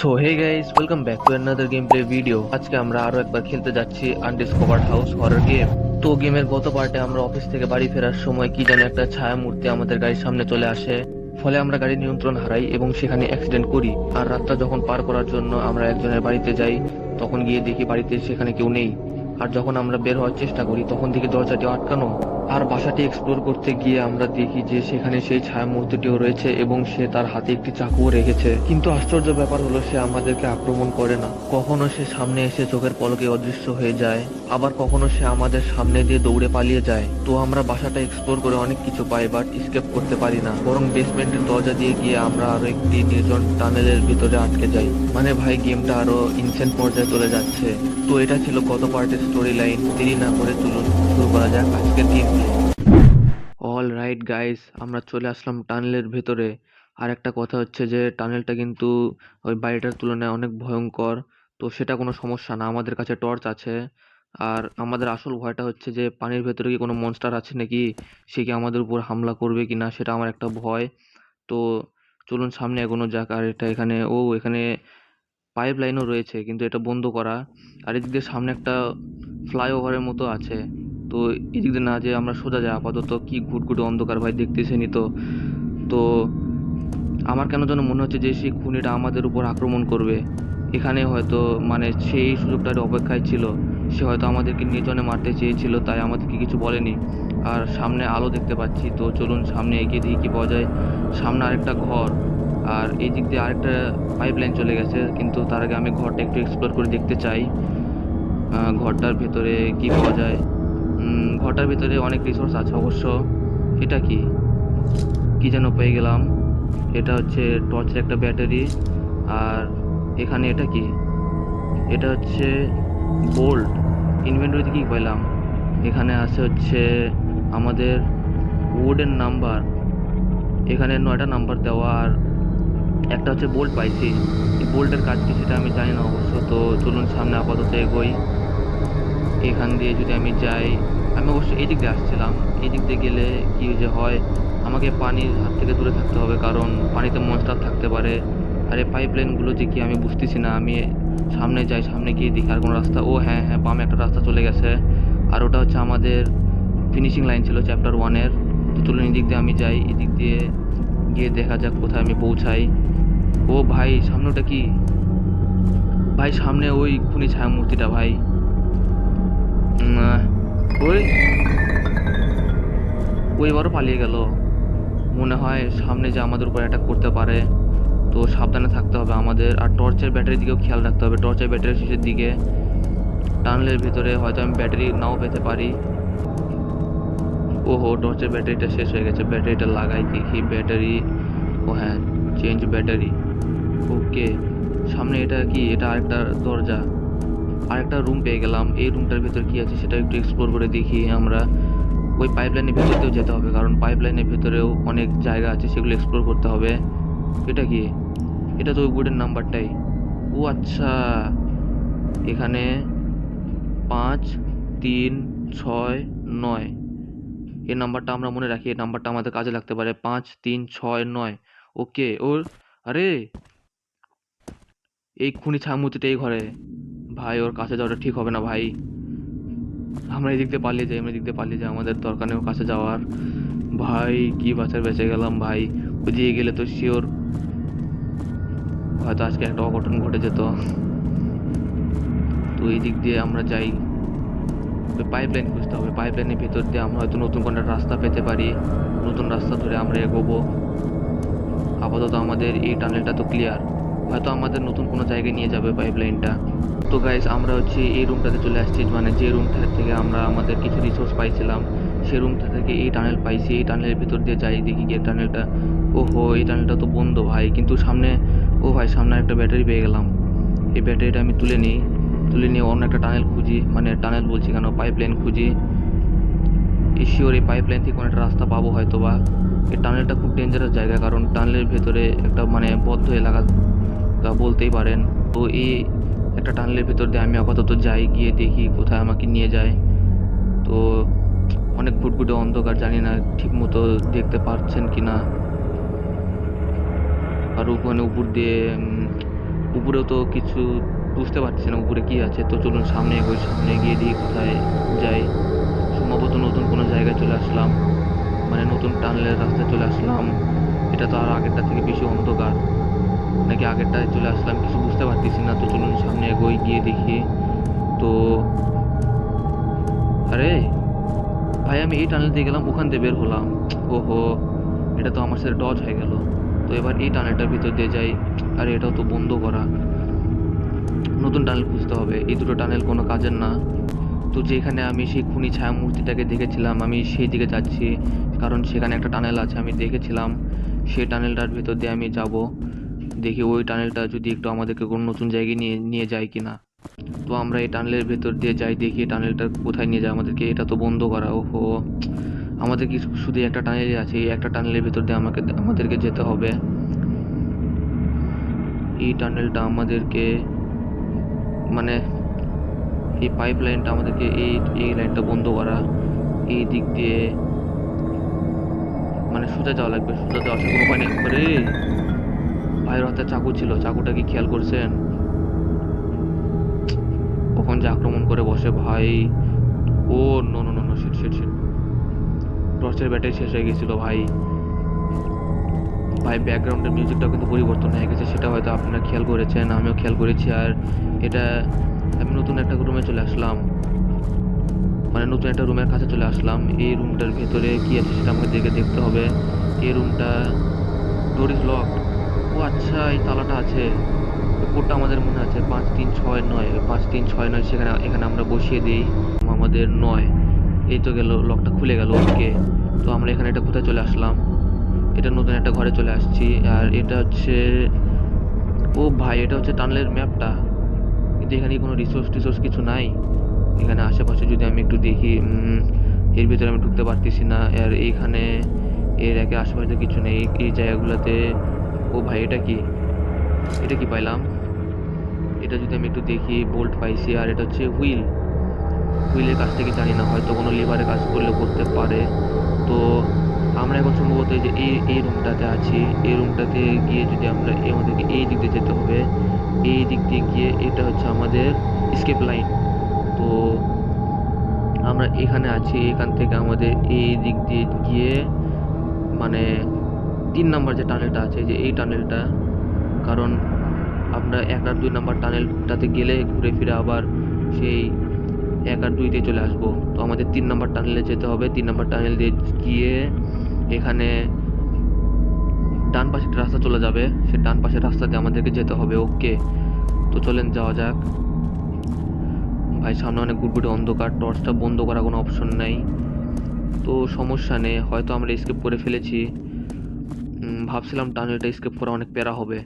So hey guys welcome back to another game play video আজকে আমরা আরও একবার খেলতে যাচ্ছি আনডিসকভার্ড হাউস হরর গেম তো গেমের গত পার্টে আমরা অফিস থেকে বাড়ি ফেরার সময় কি যেন একটা ছায়া মূর্তি আমাদের গাড়ির সামনে চলে আসে। ফলে আমরা গাড়ির নিয়ন্ত্রণ হারাই এবং সেখানে অ্যাক্সিডেন্ট করি। আর রাতটা যখন পার করার জন্য আমরা একজনের বাড়িতে যাই, তখন গিয়ে দেখি বাড়িতে সেখানে কেউ নেই। আর যখন আমরা বের হওয়ার চেষ্টা করি, তখন দেখি দরজাটি আটকানো। আর বাসাটি এক্সপ্লোর করতে গিয়ে আমরা দেখি যে সেখানে সেই ছায়া মূর্তিটিও রয়েছে এবং সে তার হাতে একটি চাকুও রেখেছে। কিন্তু আশ্চর্য ব্যাপার হলো, সে আমাদেরকে আক্রমণ করে না। কখনো সে সামনে এসে চোখের পলকে অদৃশ্য হয়ে যায়, আবার কখনো সে আমাদের সামনে দিয়ে দৌড়ে পালিয়ে যায়। তো আমরা বাসাটা এক্সপ্লোর করে অনেক কিছু পাই বাট স্কেপ করতে পারি না। বরং বেসমেন্টের দরজা দিয়ে গিয়ে আমরা আরও একটি নির্জন টানেলের ভিতরে আটকে যাই। মানে ভাই, গেমটা আরও ইনসেন্ট পর্যায়ে চলে যাচ্ছে। তো এটা ছিল গত পার্টের স্টোরি লাইন দেরি না করে চলুন, শুরু করা যাক। আজকের গেম রাইট গাইস আমরা চলে আসলাম টানেলের ভেতরে। আর একটা কথা হচ্ছে যে টানেলটা কিন্তু ওই বাড়িটার তুলনায় অনেক ভয়ঙ্কর। তো সেটা কোনো সমস্যা না, আমাদের কাছে টর্চ আছে। আর আমাদের আসল ভয়টা হচ্ছে যে, পানির ভেতরে কি কোনো মনস্টার আছে নাকি? সে কি আমাদের উপর হামলা করবে কি না সেটা আমার একটা ভয়। তো চলুন সামনে এগোনো যাক। আর এটা এখানে, ও, এখানে পাইপ লাইনও রয়েছে, কিন্তু এটা বন্ধ করা। আর এদিক সামনে একটা ফ্লাইওভারের মতো আছে। তো এদিক দিয়ে না যে আমরা সোজা যাই আপাতত। কি ঘুটঘুটে অন্ধকার ভাই দেখতেছেনই তো। তো আমার কেন যেন মনে হচ্ছে যে সেই খুনিটা আমাদের উপর আক্রমণ করবে। এখানে হয়তো মানে সেই সুযোগটার অপেক্ষায় ছিল। সে হয়তো আমাদেরকে নির্জনে মারতে চেয়েছিল, তাই আমাদেরকে কিছু বলেনি। আর সামনে আলো দেখতে পাচ্ছি, তো চলুন সামনে এগিয়ে দেখি কি পাওয়া যায়। সামনে আরেকটা ঘর, আর এই দিক দিয়ে আরেকটা পাইপ লাইন চলে গেছে, কিন্তু তার আগে আমি ঘরটা একটু এক্সপ্লোর করে দেখতে চাই। ঘরটার ভেতরে কি পাওয়া যায়? ঘরটার ভিতরে অনেক রিসোর্স আছে অবশ্য। এটা কি? কি যেন পেয়ে গেলাম। এটা হচ্ছে টর্চের একটা ব্যাটারি আর এখানে এটা কি? এটা হচ্ছে বোল্ট ইনভেন্টরিতে কী পেলাম এখানে আছে হচ্ছে আমাদের উডেন নাম্বার এখানে নয়টা নাম্বার দেওয়া আর একটা হচ্ছে বোল্ট পাইছি। এই বোল্টের কাজ কি সেটা আমি জানি না অবশ্য। তো চলুন সামনে আপাতত এগোই। এখান দিয়ে যদি আমি যাই আমি অবশ্য এই দিক দিয়ে আসছিলাম। এই দিক দিয়ে গেলে কি যে হয়? আমাকে পানির হাত থেকে দূরে থাকতে হবে, কারণ পানিতে মনস্টার থাকতে পারে। আর এই পাইপ লাইনগুলো যে কি আমি বুঝতেছি না, আমি সামনে যাই, সামনে গিয়ে দেখি আর কোনো রাস্তা। ও হ্যাঁ হ্যাঁ বামে একটা রাস্তা চলে গেছে। আর ওটা হচ্ছে আমাদের ফিনিশিং লাইন ছিল চ্যাপ্টার ওয়ানের তো চলুন এই দিক দিয়ে আমি যাই এদিক দিয়ে গিয়ে দেখা যাক কোথায় আমি পৌঁছাই। ও ভাই, সামনে ওটা কি? ভাই, সামনে ওই খুনি ছায়া মূর্তিটা ভাই ওই ওই এবারও পালিয়ে গেল। মনে হয় সামনে যে আমাদের উপর অ্যাটাক করতে পারে, তো সাবধানে থাকতে হবে আমাদের। আর টর্চের ব্যাটারির দিকেও খেয়াল রাখতে হবে। টর্চের ব্যাটারি শেষের দিকে। টানেলের ভিতরে হয়তো আমি ব্যাটারি নাও পেতে পারি। ওহো টর্চের ব্যাটারিটা শেষ হয়ে গেছে। ব্যাটারিটা লাগাই দেখি। ব্যাটারি ও হ্যাঁ চেঞ্জ ব্যাটারি ওকে সামনে এটা কি? এটা আরেকটা দরজা। আরেকটা রুম পেয়ে গেলাম। এই রুমটার ভেতর কি আছে সেটা একটু এক্সপ্লোর করে দেখি আমরা। ওই পাইপলাইনের ভেতর দিয়েও যেতে হবে, কারণ পাইপলাইনের ভেতরেও অনেক জায়গা আছে, সেগুলো এক্সপ্লোর করতে হবে। এটা কি? এটা তো ওই বোর্ডের নাম্বারটাই ও আচ্ছা। এখানে পাঁচ, তিন, ছয়, নয়। এই নাম্বারটা আমরা মনে রাখি, এই নাম্বারটা আমাদের কাজে লাগতে পারে। পাঁচ, তিন, ছয়, নয়। ওকে ওর আরে! এই খুনি ছামুতিটা এই ঘরে। ভাই, ওর কাছে যাওয়াটা ঠিক হবে না ভাই। আমরা এদিক দিয়ে পালিয়ে যাই, আমরা এদিক দিয়ে পালিয়ে যাই, আমাদের দরকার নেই ওর কাছে যাওয়ার। ভাই, কি বাঁচার বেঁচে গেলাম ভাই। ওদিকে গেলে তো শিওর হয়তো আজকে একটা অঘটন ঘটে যেত। তো এই দিক দিয়ে আমরা যাই। পাইপ লাইন খুঁজতে হবে। পাইপ লাইনের ভিতর দিয়ে আমরা হয়তো নতুন কোনো রাস্তা পেতে পারি। নতুন রাস্তা ধরে আমরা এগোবো। আপাতত আমাদের এই টানেলটা তো ক্লিয়ার হয়তো আমাদের নতুন কোনো জায়গায় নিয়ে যাবে পাইপ লাইনটা তো গাইস আমরা হচ্ছে এই রুমটাতে চলে আসছি মানে যে রুমটা থেকে আমরা আমাদের কিছু রিসোর্স পাইছিলাম সেই রুমটা থেকে এই টানেল পাইছি। এই টানেলের ভিতর দিয়ে যাই, দেখি গিয়ে টানেলটা ওহো, এই টানেলটা তো বন্ধ ভাই। কিন্তু সামনে, ও ভাই, সামনে একটা ব্যাটারি পেয়ে গেলাম। এই ব্যাটারিটা আমি তুলে নিই, তুলে নিয়ে অন্য একটা টানেল খুঁজি মানে টানেল বলছি কেন পাইপ লাইন খুঁজি শিওর এই পাইপ লাইন থেকে কোনো একটা রাস্তা পাবো হয়তো বা এই টানেলটা খুব ডেঞ্জারাস জায়গা, কারণ টানেলের ভেতরে একটা মানে বদ্ধ এলাকা বলতেই পারেন। তো এই একটা টানেলের ভেতর দিয়ে আমি আপাতত যাই, গিয়ে দেখি কোথায় আমাকে নিয়ে যায়। তো অনেক ঘুটঘুটে অন্ধকার, জানি না ঠিক মতো দেখতে পাচ্ছেন কি না আর ওখানে উপর দিয়ে উপরেও তো কিছু বুঝতে পারছি না উপরে কি আছে। তো চলুন সামনে এগোই, সামনে গিয়ে দিয়ে কোথায় যাই। সম্ভবত নতুন কোনো জায়গায় চলে আসলাম। মানে নতুন টানেলের রাস্তায় চলে আসলাম। এটা তো আর আগেরটা থেকে বেশি অন্ধকার। নাকি আগেরটায় চলে আসলাম কিছু বুঝতে পারতেছি না, তো চলুন সামনে এগোই, গিয়ে দেখি। তো আরে, ভাই, আমি এই টানেল দিয়ে গেলাম, ওখান দিয়ে বের হলাম। ওহো, এটা তো আমার সাথে ডজ হয়ে গেল। তো এবার এই টানেলটার ভিতর দিয়ে যাই। আরে, এটাও তো বন্ধ করা। নতুন টানেল খুঁজতে হবে। এই দুটো টানেল কোনো কাজের না। তো যেখানে আমি সেই খুনি ছায়া মূর্তিটাকে দেখেছিলাম, আমি সেই দিকে যাচ্ছি। কারণ সেখানে একটা টানেল আছে, আমি দেখেছিলাম। সেই টানেলটার ভিতর দিয়ে আমি যাব। দেখি ওই টানেলটা যদি একটু আমাদেরকে কোনো নতুন জায়গায় নিয়ে নিয়ে যায় কিনা। তো আমরা এই টানেলের ভেতর দিয়ে যাই, দেখি টানেলটা কোথায় নিয়ে যায় আমাদেরকে। এটা তো বন্ধ করা, ওহো। আমাদের কি শুধু একটা টানেলই আছে, এই একটা টানেলের ভেতর দিয়ে আমাকে, আমাদেরকে যেতে হবে। এই টানেলটা আমাদেরকে মানে এই পাইপ লাইনটা আমাদেরকে এই এই লাইনটা বন্ধ করা। এই দিক দিয়ে মানে সোজা যাওয়া লাগবে, সোজা যাওয়া কোনো উপায় আরে! ভাইয়ের হাতে চাকু ছিল, চাকুটা কি খেয়াল করছেন? কখন যে আক্রমণ করে বসে ভাই? ও no no no shit shit shit টর্চের ব্যাটারি শেষ হয়ে গেছিল ভাই। ভাই ব্যাকগ্রাউন্ডের মিউজিকটাও কিন্তু পরিবর্তন হয়ে গেছে, সেটা হয়তো আপনারা খেয়াল করেছেন, আমিও খেয়াল করেছি। আর এটা, আমি নতুন একটা রুমে চলে আসলাম। মানে নতুন একটা রুমের কাছে চলে আসলাম। এই রুমটার ভেতরে কি আছে সেটা আমাকে দেখে দেখতে হবে। এই রুমটা ডোর ইজ লক ও আচ্ছা এই তালাটা আছে। কোডটা আমাদের মনে আছে পাঁচ তিন ছয় নয়, পাঁচ তিন ছয় নয়, সেখানে, এখানে আমরা বসিয়ে দিই। আমাদের নয়। এই তো গেল লকটা খুলে গেল ওকে তো আমরা এখানে এটা কোথায় চলে আসলাম? এটা নতুন একটা ঘরে চলে আসছি। আর এটা হচ্ছে, ও ভাই, এটা হচ্ছে টানেলের ম্যাপটা। কিন্তু এখানে কোনো রিসোর্স টিসোর্স কিছু নাই। এখানে আশেপাশে যদি আমি একটু দেখি এর ভিতরে আমি ঢুকতে পারতেছি না। আর এইখানে, এর একে আশেপাশে কিছু নেই। এই- জায়গাগুলোতে ও ভাই, এটা কি? এটা কি পাইলাম? এটা যদি আমি একটু দেখি বোল্ট পাইছি, আর এটা হচ্ছে হুইল হুইলের কাছ থেকে জানি না, হয়তো কোনো লিভারে কাজ করলে করতে পারে। তো আমরা এখন সম্ভবত এই যে এই এই রুমটাতে আছি। এই রুমটাতে গিয়ে যদি আমরা আমাদেরকে এই দিক দিয়ে যেতে হবে, এই দিক দিয়ে গিয়ে এটা হচ্ছে আমাদের স্কেপ লাইন তো আমরা এখানে আছি, এখান থেকে আমাদের এই দিক দিয়ে গিয়ে মানে তিন নাম্বার যে টানেলটা আছে, যে এই টানেলটা কারণ আমরা এক আর দুই নাম্বার টানেলটাতে গেলে ঘুরে ফিরে আবার সেই এক আর দুইতে চলে আসব। তো আমাদের তিন নাম্বার টানেলে যেতে হবে। তিন নাম্বার টানেল দিয়ে গিয়ে এখানে ডান পাশে একটা রাস্তা চলে যাবে। সে ডান পাশের রাস্তা দিয়ে আমাদেরকে যেতে হবে। ওকে। তো চলেন, যাওয়া যাক। ভাই, সামনে অনেক গুড়গুড়ি অন্ধকার। টর্চটা বন্ধ করার কোনো অপশন নাই। তো সমস্যা নেই। হয়তো আমরা স্কেপ করে ফেলেছি। ভাবছিলাম টানেলটা স্কেপ করা অনেক প্যারা হবে,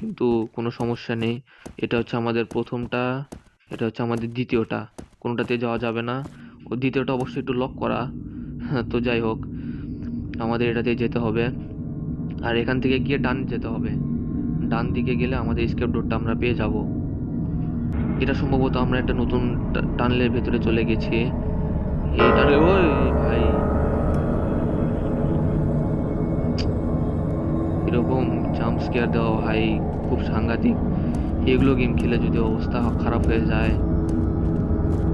কিন্তু কোনো সমস্যা নেই। এটা হচ্ছে আমাদের প্রথমটা, এটা হচ্ছে আমাদের দ্বিতীয়টা। কোনোটাতে যাওয়া যাবে না। ও দ্বিতীয়টা অবশ্যই একটু লক করা। তো যাই হোক, আমাদের এটাতে যেতে হবে। আর এখান থেকে গিয়ে ডান যেতে হবে। ডান দিকে গেলে আমাদের স্কেপ ডোরটা আমরা পেয়ে যাব। এটা সম্ভবত আমরা একটা নতুন টানেলের ভেতরে চলে গেছি। এই টানেল ওই ভাই। এরকম জাম্প স্কেয়ার দেওয়া ভাই খুব সাংঘাতিক। এগুলো গেম খেলে যদি অবস্থা খারাপ হয়ে যায়,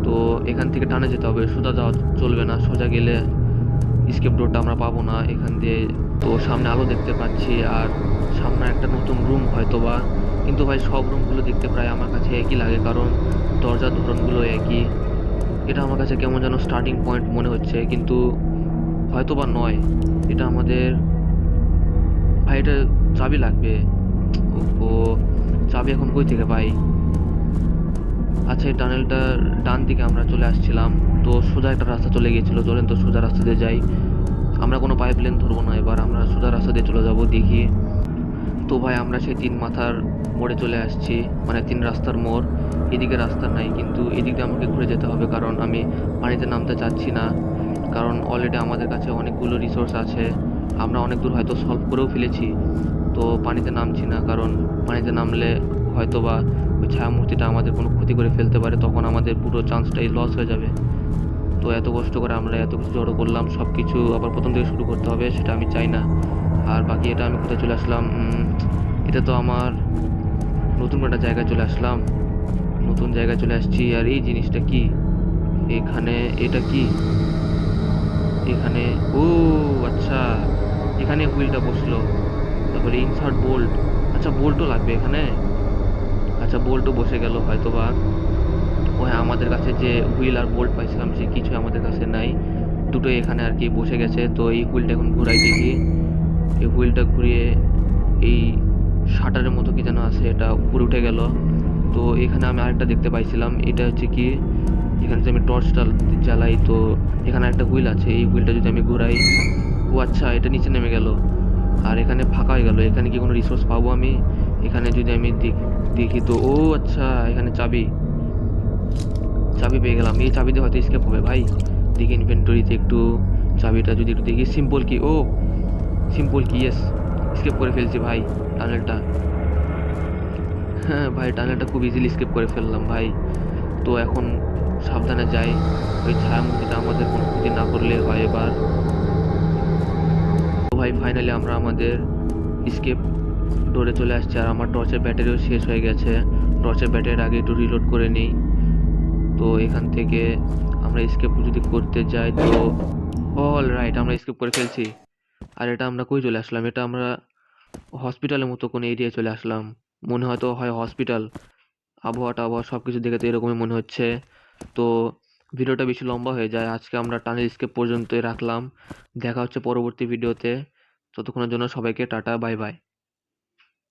তো এখান থেকে টানে যেতে হবে। সোজা যাওয়া চলবে না, সোজা গেলে স্কেপ ডোরটা আমরা পাবো না এখান দিয়ে। তো সামনে আলো দেখতে পাচ্ছি, আর সামনে একটা নতুন রুম হয়তো বা কিন্তু ভাই, সব রুমগুলো দেখতে প্রায় আমার কাছে একই লাগে, কারণ দরজার ধরনগুলো একই। এটা আমার কাছে কেমন যেন স্টার্টিং পয়েন্ট মনে হচ্ছে, কিন্তু হয়তো বা নয়। এটা আমাদের ভাই এটা চাবি লাগবে। ও চাবি এখন কই থেকে পাই? আচ্ছা এই টানেলটা ডান দিকে আমরা চলে আসছিলাম। তো সোজা একটা রাস্তা চলে গিয়েছিল। চলেন তো সোজা রাস্তা দিয়ে যাই। আমরা কোনো পাইপ লাইন ধরবো না এবার, আমরা সোজা রাস্তা দিয়ে চলে যাব, দেখি। তো ভাই, আমরা সেই তিন মাথার মোড়ে চলে আসছি মানে তিন রাস্তার মোড়। এদিকে রাস্তা নাই, কিন্তু এদিকে আমাকে ঘুরে যেতে হবে, কারণ আমি পানিতে নামতে চাচ্ছি না। কারণ অলরেডি আমাদের কাছে অনেকগুলো রিসোর্স আছে। আমরা অনেক দূর হয়তো সলভ করেও ফেলেছি। তো পানিতে নামছি না, কারণ পানিতে নামলে হয়তো বা ওই ছায়ামূর্তিটা আমাদের কোনো ক্ষতি করে ফেলতে পারে, তখন আমাদের পুরো চান্সটাই লস হয়ে যাবে। তো এত কষ্ট করে আমরা এত কিছু জড়ো করলাম সব কিছু আবার প্রথম থেকে শুরু করতে হবে, সেটা আমি চাই না। আর বাকি এটা আমি কোথায় চলে আসলাম? এটা তো আমার নতুন একটা জায়গায় চলে আসলাম। নতুন জায়গায় চলে আসছি, আর এই জিনিসটা কি? এখানে এটা কি? এখানে, ও আচ্ছা। এখানে হুইলটা বসল। তারপরে ইনসার্ট বোল্ট আচ্ছা বোল্টও লাগবে এখানে? আচ্ছা বোল্টও বসে গেল হয়তো বা ও হ্যাঁ আমাদের কাছে যে হুইল আর বোল্ট পাইছিলাম সে কিছু আমাদের কাছে নাই। দুটোই এখানে আর কি বসে গেছে। তো এই হুইলটা এখন ঘুরাই দেখি। এই হুইলটা ঘুরিয়ে এই শাটারের মতো কি যেন আছে, এটা উপরে উঠে গেল। তো এখানে আমি আরেকটা দেখতে পাইছিলাম। এটা হচ্ছে কি, এখানে যে আমি টর্চটা জ্বালাই, তো এখানে একটা হুইল আছে। এই হুইলটা যদি আমি ঘুরাই ও আচ্ছা এটা নিচে নেমে গেল। আর এখানে ফাঁকা হয়ে গেল। এখানে কি কোনো রিসোর্স পাবো আমি? এখানে যদি আমি দেখ- তো ও আচ্ছা এখানে চাবি। চাবি পেয়ে গেলাম। এই চাবি হয়তো স্কেপ হবে ভাই। দেখি ইনভেন্টরিতে একটু চাবিটা যদি একটু দেখি। সিম্পল কি ও সিম্পল কি ইয়েস স্কেপ করে ফেলছি ভাই টানেলটা হ্যাঁ ভাই টানেলটা খুব ইজিলি স্কেপ করে ফেললাম ভাই। তো এখন সাবধানে যাই। ওই ছায়ামূর্তিটা আমাদের কোনো ক্ষতি না করলে হয় এবার। ভাই ফাইনালি আমরা আমাদের স্কেপ ডোরে চলে আসছি আর আমার টর্চের ব্যাটারিও শেষ হয়ে গেছে। টর্চের ব্যাটারির আগে একটু রিলোড করে নিই। তো এখান থেকে আমরা স্কেপ যদি করতে যাই তো অল রাইট আমরা স্কেপ করে ফেলছি। আর এটা আমরা কই চলে আসলাম? এটা আমরা হসপিটালের মতো কোনো এরিয়ায় চলে আসলাম। মনে হয়তো হয় হসপিটাল আবহাওয়াটা আবহাওয়া সব কিছু দেখে তো এরকমই মনে হচ্ছে। তো ভিডিওটা বেশি লম্বা হয়ে যায়। আজকে আমরা টানেল স্কেপ পর্যন্তই রাখলাম। দেখা হচ্ছে পরবর্তী ভিডিওতে ততক্ষণের জন্য সবাইকে টাটা বাই বাই।